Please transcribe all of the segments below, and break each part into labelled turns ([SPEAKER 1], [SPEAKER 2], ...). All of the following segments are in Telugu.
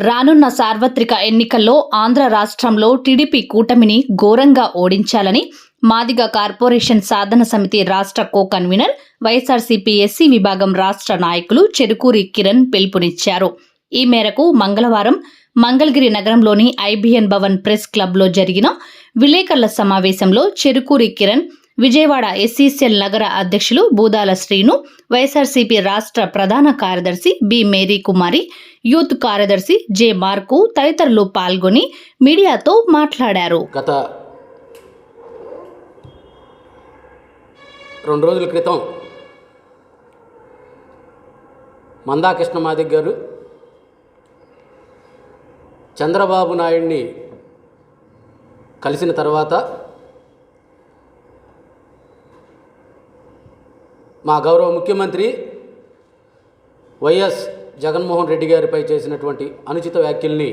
[SPEAKER 1] రానున్న సార్వత్రిక ఎన్నికల్లో ఆంధ్ర రాష్ట్రంలో టీడీపీ కూటమిని ఘోరంగా ఓడించాలని మాదిగ కార్పొరేషన్ సాధన సమితి రాష్ట్ర కో కన్వీనర్ వైఎస్ఆర్సీపీ ఎస్సీ విభాగం రాష్ట్ర నాయకులు చెరుకూరి కిరణ్ పిలుపునిచ్చారు. ఈ మేరకు మంగళవారం మంగళగిరి నగరంలోని ఐబిఎన్ భవన్ ప్రెస్ క్లబ్లో జరిగిన విలేకరుల సమావేశంలో చెరుకూరి కిరణ్ విజయవాడ ఎస్సీసీఎల్ నగర అధ్యక్షులు బూదాల శ్రీను వైఎస్ఆర్సీపీ రాష్ట్ర ప్రధాన కార్యదర్శి బి మేరీ కుమారి యూత్ కార్యదర్శి జె మార్కు తదితరులు పాల్గొని మీడియాతో మాట్లాడారు.
[SPEAKER 2] గత రెండు రోజుల క్రితం మందాకృష్ణ మాదిక్ గారు చంద్రబాబు నాయుడిని కలిసిన తర్వాత మా గౌరవ ముఖ్యమంత్రి వైఎస్ జగన్మోహన్ రెడ్డి గారిపై చేసినటువంటి అనుచిత వ్యాఖ్యల్ని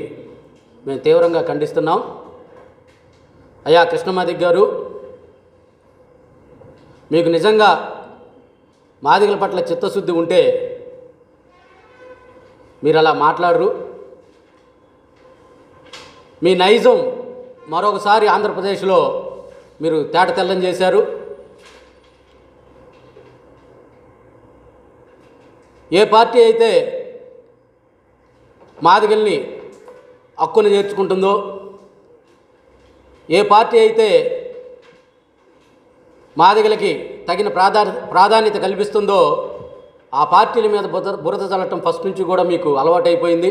[SPEAKER 2] మేము తీవ్రంగా ఖండిస్తున్నాం. అయ్యా కృష్ణమాదిక్ గారు మీకు నిజంగా మాదిగల పట్ల చిత్తశుద్ధి ఉంటే మీరు అలా మాట్లాడరు. మీ నైజం మరొకసారి ఆంధ్రప్రదేశ్లో మీరు తేట తెల్లం చేశారు. ఏ పార్టీ అయితే మాదిగల్ని హక్కును చేర్చుకుంటుందో ఏ పార్టీ అయితే మాదిగలకి తగిన ప్రాధా ప్రాధాన్యత కల్పిస్తుందో ఆ పార్టీల మీద బురద బురద చల్లటం ఫస్ట్ నుంచి కూడా మీకు అలవాటైపోయింది.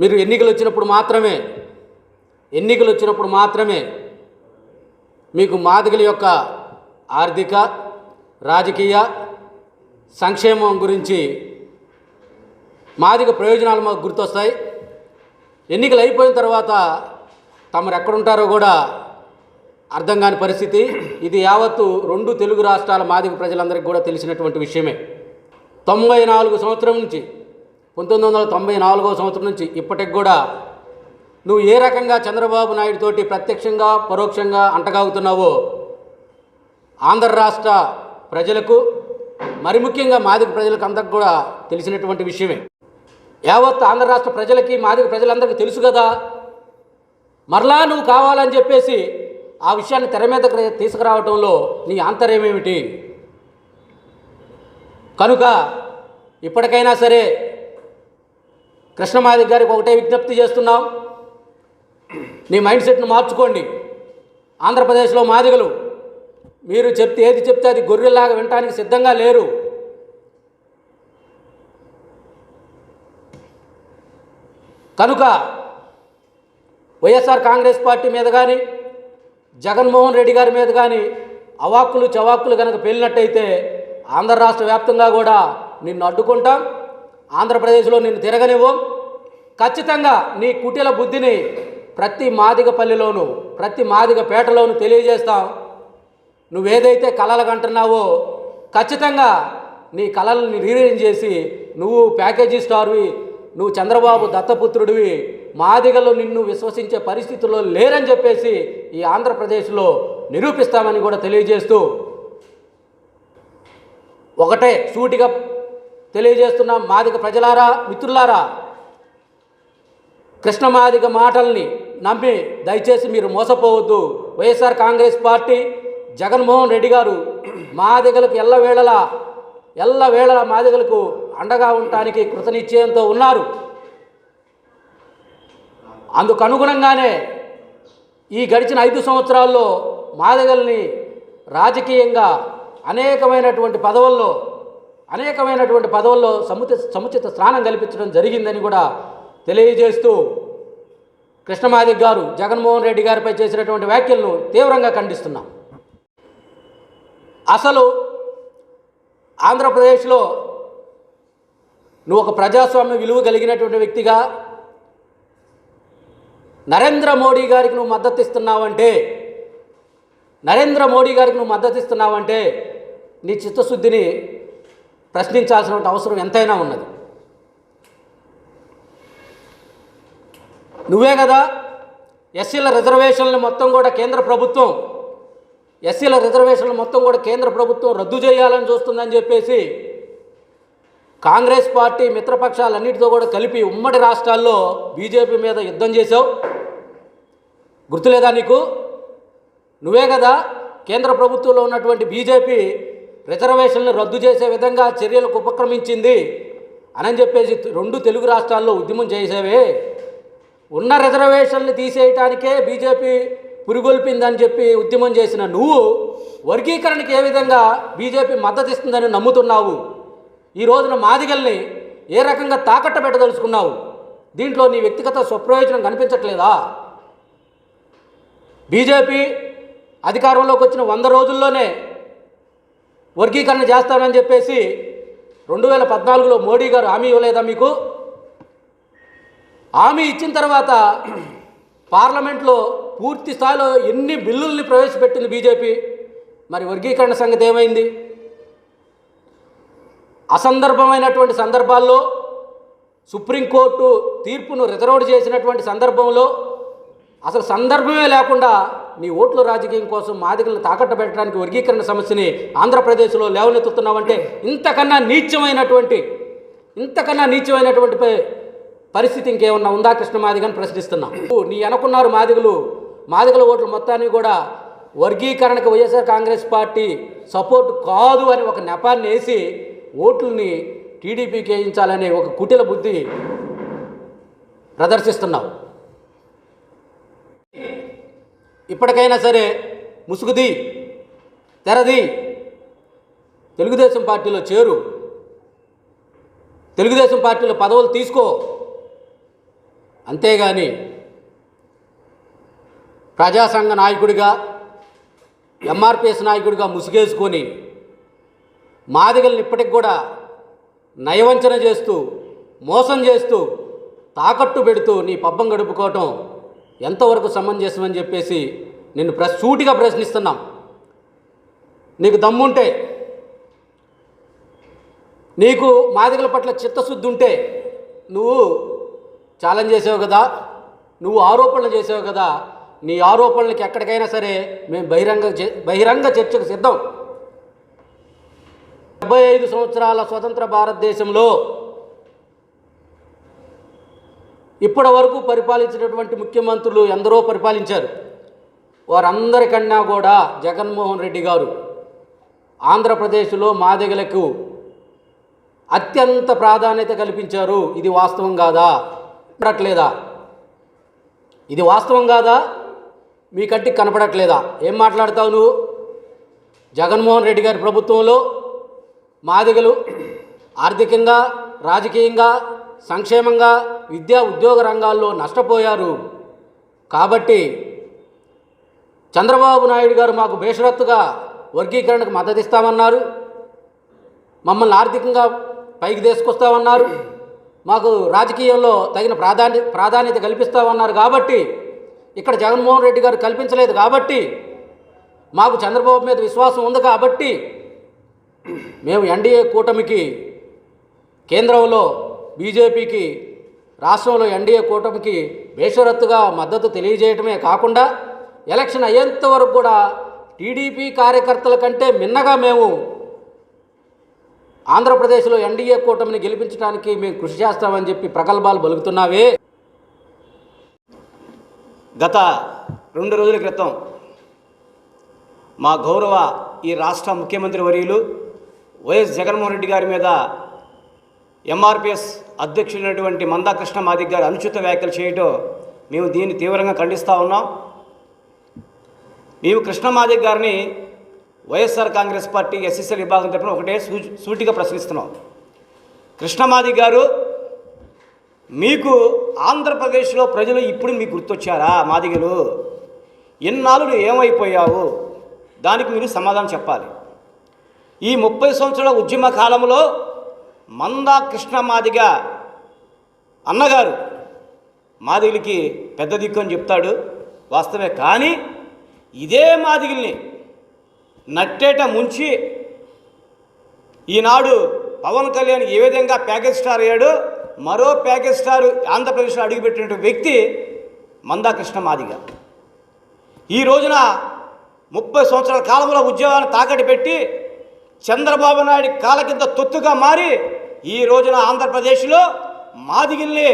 [SPEAKER 2] మీరు ఎన్నికలు వచ్చినప్పుడు మాత్రమే ఎన్నికలు వచ్చినప్పుడు మాత్రమే మీకు మాదిగల యొక్క ఆర్థిక రాజకీయ సంక్షేమం గురించి మాదిగ ప్రయోజనాలు మాకు గుర్తొస్తాయి. ఎన్నికలు అయిపోయిన తర్వాత తమరు ఎక్కడుంటారో కూడా అర్థం కాని పరిస్థితి. ఇది యావత్తు రెండు తెలుగు రాష్ట్రాల మాదిగ ప్రజలందరికీ కూడా తెలిసినటువంటి విషయమే. తొంభై నాలుగు సంవత్సరం నుంచి పంతొమ్మిది వందల తొంభై నాలుగో సంవత్సరం నుంచి ఇప్పటికి కూడా నువ్వు ఏ రకంగా చంద్రబాబు నాయుడు తోటి ప్రత్యక్షంగా పరోక్షంగా అంటగాగుతున్నావో ఆంధ్ర రాష్ట్ర ప్రజలకు మరి ముఖ్యంగా మాదిగ ప్రజలకు అందరికి కూడా తెలిసినటువంటి విషయమే. యావత్ ఆంధ్ర రాష్ట్ర ప్రజలకి మాదిగ ప్రజలందరికీ తెలుసు కదా? మరలా నువ్వు కావాలని చెప్పేసి ఆ విషయాన్ని తెర మీద తీసుకురావడంలో నీ ఆంతర్యమేమిటి కనుక ఇప్పటికైనా సరే కృష్ణమాదిక్ గారికి ఒకటే విజ్ఞప్తి చేస్తున్నాం. నీ మైండ్ సెట్ను మార్చుకోండి. ఆంధ్రప్రదేశ్లో మాదిగలు మీరు చెప్తే ఏది చెప్తే అది గొర్రెలాగా వినటానికి సిద్ధంగా లేరు. కనుక వైఎస్ఆర్ కాంగ్రెస్ పార్టీ మీద కానీ జగన్మోహన్ రెడ్డి గారి మీద కానీ అవాక్కులు చవాక్కులు కనుక పేలినట్టయితే ఆంధ్ర రాష్ట్ర వ్యాప్తంగా కూడా నిన్ను అడ్డుకుంటాం ఆంధ్రప్రదేశ్లో నిన్ను తిరగనివ్వం. ఖచ్చితంగా నీ కుటీల బుద్ధిని ప్రతి మాదిగ పల్లెలోను ప్రతి మాదిగ పేటలోను తెలియజేస్తాం. నువ్వేదైతే కళలు కంటున్నావో ఖచ్చితంగా నీ కళల్ని రీరేంజ్ చేసి నువ్వు ప్యాకేజీ స్టార్వి నువ్వు చంద్రబాబు దత్తపుత్రుడివి మాదిగలు నిన్ను విశ్వసించే పరిస్థితుల్లో లేరని చెప్పేసి ఈ ఆంధ్రప్రదేశ్లో నిరూపిస్తామని కూడా తెలియజేస్తూ ఒకటే సూటిగా తెలియజేస్తున్న మాదిగ ప్రజలారా మిత్రులారా కృష్ణమాదిగ మాటల్ని నమ్మి దయచేసి మీరు మోసపోవద్దు. వైఎస్ఆర్ కాంగ్రెస్ పార్టీ జగన్మోహన్ రెడ్డి గారు మాదిగలకు ఎల్లవేళలా ఎల్లవేళల మాదిగలకు అండగా ఉండటానికి కృతనిశ్చయంతో ఉన్నారు. అందుకు అనుగుణంగానే ఈ గడిచిన ఐదు సంవత్సరాల్లో మాదిగల్ని రాజకీయంగా అనేకమైనటువంటి పదవుల్లో అనేకమైనటువంటి పదవుల్లో సముచిత సముచిత స్థానం కల్పించడం జరిగిందని కూడా తెలియజేస్తూ కృష్ణమాదిక్ గారు జగన్మోహన్ రెడ్డి గారిపై చేసినటువంటి వ్యాఖ్యలను తీవ్రంగా ఖండిస్తున్నాం. అసలు ఆంధ్రప్రదేశ్లో నువ్వు ఒక ప్రజాస్వామ్య విలువ కలిగినటువంటి వ్యక్తిగా నరేంద్ర మోడీ గారికి నువ్వు మద్దతు ఇస్తున్నావంటే నరేంద్ర మోడీ గారికి నువ్వు మద్దతు ఇస్తున్నావంటే నీ చిత్తశుద్ధిని ప్రశ్నించాల్సిన అవసరం ఎంతైనా ఉన్నది. నువ్వే కదా ఎస్సీల రిజర్వేషన్లు మొత్తం కూడా కేంద్ర ప్రభుత్వం ఎస్సీల రిజర్వేషన్లు మొత్తం కూడా కేంద్ర ప్రభుత్వం రద్దు చేయాలని చూస్తుందని చెప్పేసి కాంగ్రెస్ పార్టీ మిత్రపక్షాలన్నిటితో కూడా కలిపి ఉమ్మడి రాష్ట్రాల్లో బీజేపీ మీద యుద్ధం చేశావు. గుర్తులేదా నీకు? నువ్వే కదా కేంద్ర ప్రభుత్వంలో ఉన్నటువంటి బీజేపీ రిజర్వేషన్లు రద్దు చేసే విధంగా చర్యలకు ఉపక్రమించింది అని చెప్పేసి రెండు తెలుగు రాష్ట్రాల్లో ఉద్యమం చేసేవే. ఉన్న రిజర్వేషన్లు తీసేయటానికే బీజేపీ పురిగొల్పిందని చెప్పి ఉద్యమం చేసిన నువ్వు వర్గీకరణకి ఏ విధంగా బీజేపీ మద్దతు ఇస్తుందని నమ్ముతున్నావు? ఈ రోజున మాదిగల్ని ఏ రకంగా తాకట్ట పెట్టదలుచుకున్నావు? దీంట్లో నీ వ్యక్తిగత స్వప్రయోజనం కనిపించట్లేదా? బీజేపీ అధికారంలోకి వచ్చిన వంద రోజుల్లోనే వర్గీకరణ చేస్తానని చెప్పేసి రెండు వేల పద్నాలుగులో మోడీ గారు హామీ ఇవ్వలేదా మీకు? హామీ ఇచ్చిన తర్వాత పార్లమెంట్లో పూర్తి స్థాయిలో ఎన్ని బిల్లుల్ని ప్రవేశపెట్టింది బీజేపీ? మరి వర్గీకరణ సంగతి ఏమైంది? అసందర్భమైనటువంటి సందర్భాల్లో సుప్రీంకోర్టు తీర్పును రిజర్వ్ చేసినటువంటి సందర్భంలో అసలు సందర్భమే లేకుండా నీ ఓట్ల రాజకీయం కోసం మాదికలను తాకట్టు పెట్టడానికి వర్గీకరణ సమస్యని ఆంధ్రప్రదేశ్లో లేవనెత్తుతున్నావంటే ఇంతకన్నా నీచమైనటువంటి ఇంతకన్నా నీచమైనటువంటి పరిస్థితి ఇంకేమన్నా ఉందా కృష్ణ మాదిగని ప్రశ్నిస్తున్నా. నీ అనుకున్నారు మాదిగలు మాదిగల ఓట్లు మొత్తాన్ని కూడా వర్గీకరణకు వైఎస్ఆర్ కాంగ్రెస్ పార్టీ సపోర్ట్ కాదు అని ఒక నెపాన్ని వేసి ఓట్లని టీడీపీకి వేయించాలనే ఒక కుటిల బుద్ధి ప్రదర్శిస్తున్నావు ఇప్పటికైనా సరే ముసుగుది తెరది తెలుగుదేశం పార్టీలో చేరు. తెలుగుదేశం పార్టీలో పదవులు తీసుకో. అంతేగాని ప్రజాసంఘ నాయకుడిగా ఎంఆర్పిఎస్ నాయకుడిగా ముసుగేసుకొని మాదిగల్ని ఇప్పటికి కూడా నయవంచన చేస్తూ మోసం చేస్తూ తాకట్టు పెడుతూ నీ పబ్బం గడుపుకోవటం ఎంతవరకు సమంజసమని చెప్పేసి నిన్ను ప్ర సూటిగా ప్రశ్నిస్తున్నాం. నీకు దమ్ముంటే నీకు మాదిగల పట్ల చిత్తశుద్ధి ఉంటే నువ్వు ఛాలెంజ్ చేసావు కదా నువ్వు ఆరోపణలు చేసావు కదా నీ ఆరోపణలకి ఎక్కడికైనా సరే మేము బహిరంగ బహిరంగ చర్చకు సిద్ధం. డెబ్బై ఐదు సంవత్సరాల స్వతంత్ర భారతదేశంలో ఇప్పటి వరకు పరిపాలించినటువంటి ముఖ్యమంత్రులు ఎందరో పరిపాలించారు. వారందరికన్నా కూడా జగన్మోహన్ రెడ్డి గారు ఆంధ్రప్రదేశ్లో మాదిగలకు అత్యంత ప్రాధాన్యత కల్పించారు. ఇది వాస్తవం కాదా? కనపడట్లేదా ఇది వాస్తవం కాదా? మీ కట్టి కనపడట్లేదా? ఏం మాట్లాడతావు నువ్వు? జగన్మోహన్ రెడ్డి గారి ప్రభుత్వంలో మాదిగలు ఆర్థికంగా రాజకీయంగా సంక్షేమంగా విద్యా ఉద్యోగ రంగాల్లో నష్టపోయారు. కాబట్టి చంద్రబాబు నాయుడు గారు మాకు బేషరత్తుగా వర్గీకరణకు మద్దతిస్తామన్నారు మమ్మల్ని ఆర్థికంగా పైకి తీసుకొస్తామన్నారు. మాకు రాజకీయంలో తగిన ప్రాధాన్య ప్రాధాన్యత కల్పిస్తామన్నారు. కాబట్టి ఇక్కడ జగన్మోహన్ రెడ్డి గారు కల్పించలేదు కాబట్టి మాకు చంద్రబాబు మీద విశ్వాసం ఉంది కాబట్టి మేము ఎన్డీఏ కూటమికి కేంద్రంలో బీజేపీకి రాష్ట్రంలో ఎన్డీఏ కూటమికి బేషరత్తుగా మద్దతు తెలియజేయటమే కాకుండా ఎలక్షన్ అయ్యేంత వరకు కూడా టీడీపీ కార్యకర్తల కంటే మిన్నగా మేము ఆంధ్రప్రదేశ్లో ఎన్డీఏ కూటమిని గెలిపించడానికి మేము కృషి చేస్తామని చెప్పి ప్రగల్భాలు పలుకుతున్నావే
[SPEAKER 3] గత రెండు రోజుల క్రితం మా గౌరవ ఈ రాష్ట్ర ముఖ్యమంత్రి వర్యులు వైఎస్ జగన్మోహన్ రెడ్డి గారి మీద ఎంఆర్పిఎస్ అధ్యక్షుడైనటువంటి మందాకృష్ణ మాదిక్ గారు అనుచిత వ్యాఖ్యలు చేయటం మేము దీన్ని తీవ్రంగా ఖండిస్తూ ఉన్నాం. మేము కృష్ణ మాదిక్ గారిని వైఎస్ఆర్ కాంగ్రెస్ పార్టీ ఎస్ఎస్ఎల్ విభాగం తరఫున ఒకటే సూటిగా ప్రశ్నిస్తున్నాం. కృష్ణమాది గారు మీకు ఆంధ్రప్రదేశ్లో ప్రజలు ఇప్పుడు మీకు గుర్తొచ్చారా మాదిగలు? ఎన్నాళ్ళు నువ్వు ఏమైపోయావు? దానికి మీరు సమాధానం చెప్పాలి. ఈ ముప్పై సంవత్సరాల ఉద్యమ కాలంలో మందా కృష్ణ మాదిగ అన్నగారు మాదిగలకి పెద్ద దిక్కు అని చెప్తాడు వాస్తవే కానీ ఇదే మాదిగిల్ని నట్టేట ముంచి ఈనాడు పవన్ కళ్యాణ్ ఏ విధంగా ప్యాకేజ్ స్టార్ అయ్యాడో మరో ప్యాకేజ్ స్టార్ ఆంధ్రప్రదేశ్లో అడుగుపెట్టిన వ్యక్తి మందాకృష్ణ మాదిగ. ఈ రోజున ముప్పై సంవత్సరాల కాలంలో ఉద్యోగాన్ని తాకట్టు పెట్టి చంద్రబాబు నాయుడు కాల కింద తొత్తుగా మారి ఈ రోజున ఆంధ్రప్రదేశ్లో మాదిగిల్ని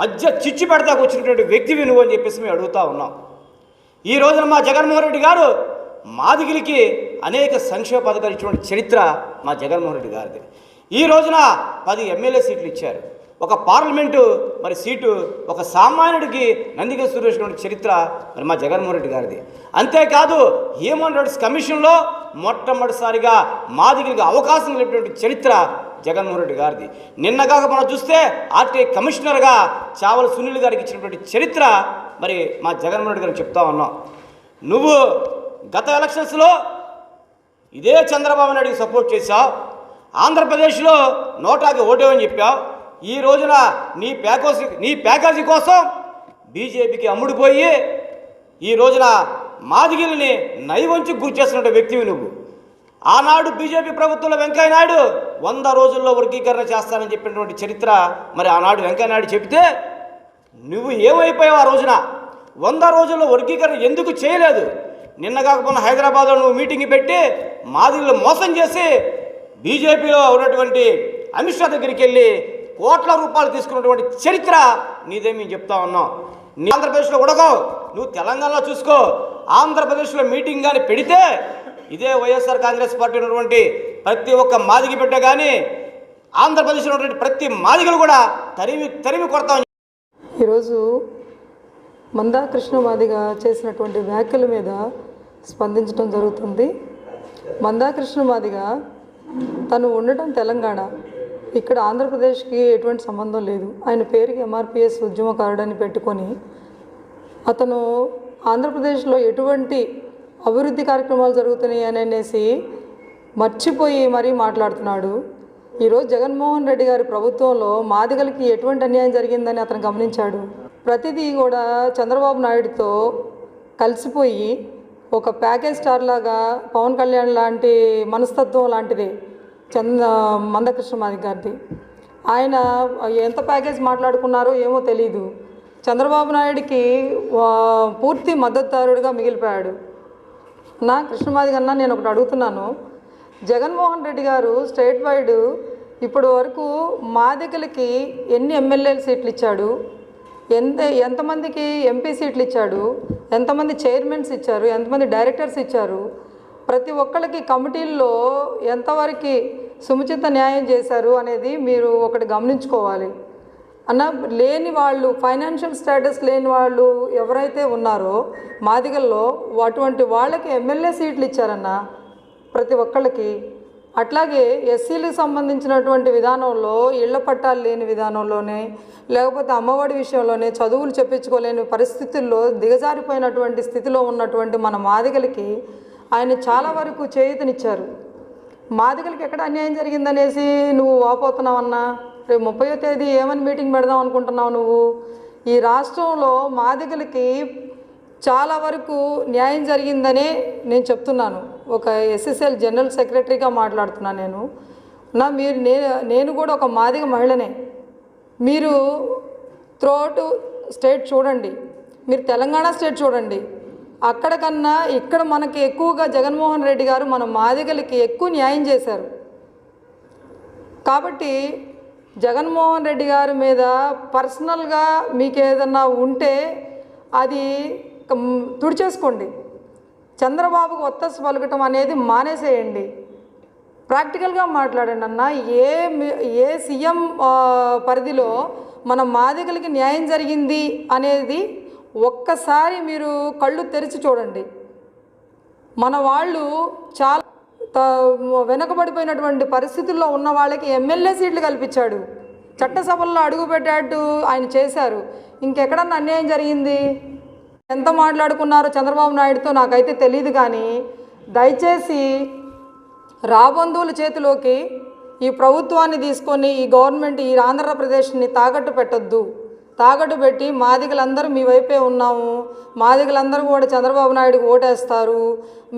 [SPEAKER 3] మధ్య చిచ్చు పెడతాకు వచ్చినటువంటి వ్యక్తివి నువ్వు అని చెప్పేసి మేము అడుగుతూ ఉన్నాం. ఈ రోజున మా జగన్మోహన్ రెడ్డి గారు మాదిగిలికి అనేక సంక్షేమ పథకాలు ఇచ్చినటువంటి చరిత్ర మా జగన్మోహన్ రెడ్డి గారిది. ఈ రోజున పది ఎమ్మెల్యే సీట్లు ఇచ్చారు. ఒక పార్లమెంటు మరి సీటు ఒక సామాన్యుడికి నందిగా సురేష్ చరిత్ర మరి మా జగన్మోహన్ రెడ్డి గారిది. అంతేకాదు హ్యూమన్ రైట్స్ కమిషన్లో మొట్టమొదటిసారిగా మాదిగిలికి అవకాశం లేనటువంటి చరిత్ర జగన్మోహన్ రెడ్డి గారిది. నిన్నగాక మనం చూస్తే ఆర్టీఐ కమిషనర్గా చావల సునీల్ గారికి ఇచ్చినటువంటి చరిత్ర మరి మా జగన్మోహన్ రెడ్డి గారికి చెప్తా ఉన్నాం. నువ్వు గత ఎలక్షన్స్లో ఇదే చంద్రబాబు నాయుడికి సపోర్ట్ చేశావు ఆంధ్రప్రదేశ్లో నోటాకి ఓటేవని చెప్పావు. ఈ రోజున నీ ప్యాకేజీ నీ ప్యాకేజీ కోసం బీజేపీకి అమ్ముడుపోయి ఈ రోజున మాదిగిలిని నైవంచి గురి చేస్తున్న వ్యక్తివి నువ్వు. ఆనాడు బీజేపీ ప్రభుత్వంలో వెంకయ్య నాయుడు వంద రోజుల్లో వర్గీకరణ చేస్తానని చెప్పినటువంటి చరిత్ర మరి ఆనాడు వెంకయ్య నాయుడు చెబితే నువ్వు ఏమైపోయావు ఆ రోజున? వంద రోజుల్లో వర్గీకరణ ఎందుకు చేయలేదు? నిన్న కాకపోయినా హైదరాబాద్లో నువ్వు మీటింగ్ పెట్టి మాదిరిలో మోసం చేసి బీజేపీలో ఉన్నటువంటి అమిత్ షా దగ్గరికి వెళ్ళి కోట్ల రూపాయలు తీసుకున్నటువంటి చరిత్ర నీదే మేము చెప్తా ఉన్నాం. నీ ఆంధ్రప్రదేశ్లో ఉడకవు నువ్వు తెలంగాణలో చూసుకో. ఆంధ్రప్రదేశ్లో మీటింగ్ కానీ పెడితే ఇదే వైఎస్ఆర్ కాంగ్రెస్ పార్టీ ఉన్నటువంటి ప్రతి ఒక్క మాదిగి బిడ్డ కానీ ఆంధ్రప్రదేశ్లో ఉన్నటువంటి ప్రతి మాదిగలు కూడా తరిమి తరిమి కొడతామని
[SPEAKER 4] ఈరోజు మందా కృష్ణమాదిగ చేసినటువంటి వ్యాఖ్యల మీద స్పందించడం జరుగుతుంది. మందా కృష్ణమాదిగ తను ఉండటం తెలంగాణ. ఇక్కడ ఆంధ్రప్రదేశ్కి ఎటువంటి సంబంధం లేదు. ఆయన పేరుకి ఎంఆర్పిఎస్ ఉద్యమకారుడని పెట్టుకొని అతను ఆంధ్రప్రదేశ్లో ఎటువంటి అభివృద్ధి కార్యక్రమాలు జరుగుతున్నాయి అని అనేసి మర్చిపోయి మరీ మాట్లాడుతున్నాడు. ఈరోజు జగన్మోహన్ రెడ్డి గారి ప్రభుత్వంలో మాదిగలకి ఎటువంటి అన్యాయం జరిగిందని అతను గమనించాడు. ప్రతిదీ కూడా చంద్రబాబు నాయుడుతో కలిసిపోయి ఒక ప్యాకేజ్ స్టార్ లాగా పవన్ కళ్యాణ్ లాంటి మనస్తత్వం లాంటిది. చంద మందకృష్ణమాది గారిది. ఆయన ఎంత ప్యాకేజ్ మాట్లాడుకున్నారో ఏమో తెలియదు చంద్రబాబు నాయుడికి పూర్తి మద్దతుదారుడిగా మిగిలిపోయాడు. నా కృష్ణమాది కన్నా నేను ఒకటి అడుగుతున్నాను. జగన్మోహన్ రెడ్డి గారు స్టేట్ వైడ్ ఇప్పటి వరకు మాదికలకి ఎన్ని ఎమ్మెల్యేల సీట్లు ఇచ్చాడు? ఎంత ఎంతమందికి ఎంపీ సీట్లు ఇచ్చాడు? ఎంతమంది చైర్మన్స్ ఇచ్చారు? ఎంతమంది డైరెక్టర్స్ ఇచ్చారు? ప్రతి ఒక్కళ్ళకి కమిటీల్లో ఎంతవరకు సుముచిత న్యాయం చేశారు అనేది మీరు ఒకటి గమనించుకోవాలి. అన్న లేని వాళ్ళు ఫైనాన్షియల్ స్టేటస్ లేని వాళ్ళు ఎవరైతే ఉన్నారో మాదిగల్లో అటువంటి వాళ్ళకి ఎమ్మెల్యే సీట్లు ఇచ్చారన్న ప్రతి ఒక్కళ్ళకి. అట్లాగే ఎస్సీలకు సంబంధించినటువంటి విధానంలో ఇళ్ళ పట్టాలు లేని విధానంలోనే లేకపోతే అమ్మఒడి విషయంలోనే చదువులు చెప్పించుకోలేని పరిస్థితుల్లో దిగజారిపోయినటువంటి స్థితిలో ఉన్నటువంటి మన మాదిగలకి ఆయన చాలా వరకు చేయూతనిచ్చారు. మాదిగలకి ఎక్కడ అన్యాయం జరిగిందనేసి నువ్వు వాపోతున్నావన్నా రేపు ముప్పయో తేదీ ఏమని మీటింగ్ పెడదాం అనుకుంటున్నావు నువ్వు? ఈ రాష్ట్రంలో మాదిగలకి చాలా వరకు న్యాయం జరిగిందనే నేను చెప్తున్నాను. ఒక ఎస్ఎస్ఎల్ జనరల్ సెక్రటరీగా మాట్లాడుతున్నాను నేను. నా మీరు నేను నేను కూడా ఒక మాదిగ మహిళనే. మీరు త్రోట్ స్టేట్ చూడండి. మీరు తెలంగాణ స్టేట్ చూడండి. అక్కడ కన్నా ఇక్కడ మనకి ఎక్కువగా జగన్మోహన్ రెడ్డి గారు మన మాదిగలకి ఎక్కువ న్యాయం చేశారు. కాబట్టి జగన్మోహన్ రెడ్డి గారి మీద పర్సనల్గా మీకు ఏదన్నా ఉంటే అది తుడిచేసుకోండి. చంద్రబాబుకు ఒత్తసు పలకటం అనేది మానేసేయండి. ప్రాక్టికల్గా మాట్లాడండి అన్న ఏ ఏ సీఎం పరిధిలో మన మాదిగలకి న్యాయం జరిగింది అనేది ఒక్కసారి మీరు కళ్ళు తెరిచి చూడండి. మన వాళ్ళు చాలా త- వెనుకబడిపోయినటువంటి పరిస్థితుల్లో ఉన్న వాళ్ళకి ఎమ్మెల్యే సీట్లు కల్పించాడు. చట్టసభల్లో అడుగుపెట్టాడు ఆయన చేశారు. ఇంకెక్కడన్నా అన్యాయం జరిగింది? ఎంత మాట్లాడుకున్నారో చంద్రబాబు నాయుడుతో నాకైతే తెలియదు కానీ దయచేసి రాబంధువుల చేతిలోకి ఈ ప్రభుత్వాన్ని తీసుకొని ఈ గవర్నమెంట్ ఈ ఆంధ్రప్రదేశ్ని తాకట్టు పెట్టొద్దు. తాకట్టు పెట్టి మాదిగలందరూ మీ వైపే ఉన్నాము. మాదిగలందరూ కూడా చంద్రబాబు నాయుడుకి ఓటేస్తారు.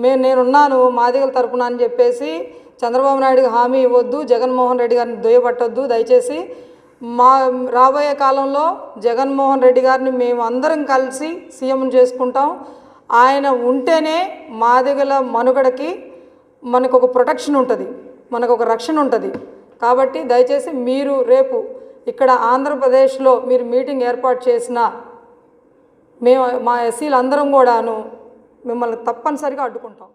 [SPEAKER 4] మేము నేనున్నాను మాదిగల తరపున అని చెప్పేసి చంద్రబాబు నాయుడుకి హామీ ఇవ్వద్దు. జగన్మోహన్ రెడ్డి గారిని దొయ్యబట్టొద్దు దయచేసి మా రాబోయే కాలంలో జగన్మోహన్ రెడ్డి గారిని మేము అందరం కలిసి సీఎం చేసుకుంటాం. ఆయన ఉంటేనే మాదిగల మనుగడకి మనకు ఒక ప్రొటెక్షన్ ఉంటుంది. మనకు ఒక రక్షణ ఉంటుంది. కాబట్టి దయచేసి మీరు రేపు ఇక్కడ ఆంధ్రప్రదేశ్లో మీరు మీటింగ్ ఏర్పాటు చేసిన మేము మా ఎస్సీలు అందరం కూడాను మిమ్మల్ని తప్పనిసరిగా అడ్డుకుంటాం.